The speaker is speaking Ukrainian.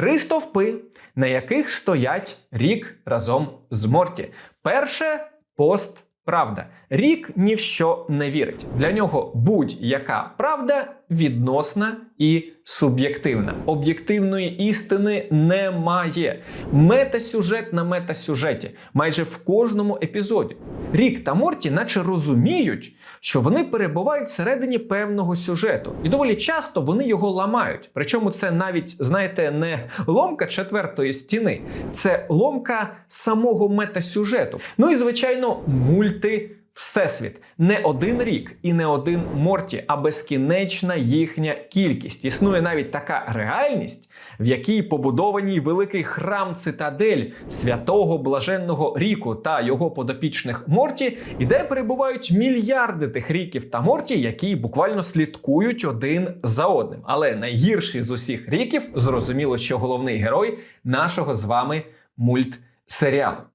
Три стовпи, на яких стоять рік разом з Морті. Перше пост. Правда, рік ні в що не вірить. Для нього будь-яка правда відносна і суб'єктивна. Об'єктивної істини немає. Метасюжет на метасюжеті майже в кожному епізоді. Рік та Морті, наче розуміють, що вони перебувають всередині певного сюжету, і доволі часто вони його ламають. Причому це навіть, знаєте, не ломка четвертої стіни, це ломка самого метасюжету. Ну і звичайно, мульти. Всесвіт не один рік і не один Морті, а безкінечна їхня кількість. Існує навіть така реальність, в якій побудований великий храм цитадель святого блаженного ріку та його подопічних Морті, і де перебувають мільярди тих ріків та Морті, які буквально слідкують один за одним. Але найгірший з усіх ріків зрозуміло, що головний герой нашого з вами мультсеріалу.